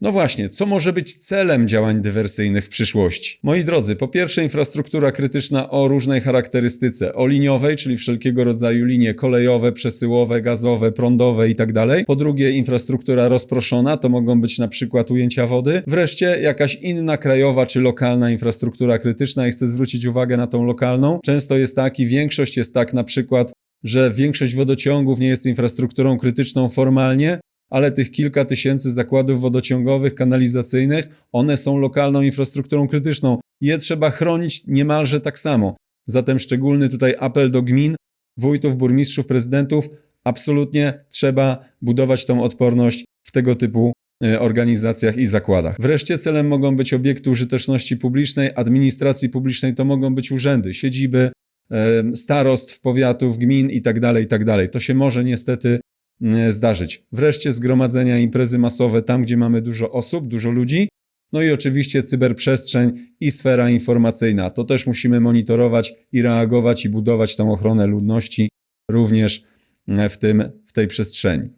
No właśnie, co może być celem działań dywersyjnych w przyszłości? Moi drodzy, po pierwsze infrastruktura krytyczna o różnej charakterystyce, o liniowej, czyli wszelkiego rodzaju linie kolejowe, przesyłowe, gazowe, prądowe itd. Po drugie infrastruktura rozproszona, to mogą być na przykład ujęcia wody. Wreszcie jakaś inna krajowa czy lokalna infrastruktura krytyczna i chcę zwrócić uwagę na tą lokalną. Często jest tak i większość jest tak na przykład, że większość wodociągów nie jest infrastrukturą krytyczną formalnie, ale tych kilka tysięcy zakładów wodociągowych, kanalizacyjnych, one są lokalną infrastrukturą krytyczną. Je trzeba chronić niemalże tak samo. Zatem szczególny tutaj apel do gmin, wójtów, burmistrzów, prezydentów. Absolutnie trzeba budować tą odporność w tego typu e, organizacjach i zakładach. Wreszcie celem mogą być obiekty użyteczności publicznej, administracji publicznej, to mogą być urzędy, siedziby em, starostw, powiatów, gmin itd., itd. To się może niestety zdarzyć. Wreszcie zgromadzenia, imprezy masowe tam, gdzie mamy dużo osób, dużo ludzi. No i oczywiście cyberprzestrzeń i sfera informacyjna. To też musimy monitorować i reagować i budować tą ochronę ludności również e, w, tym, w tej przestrzeni.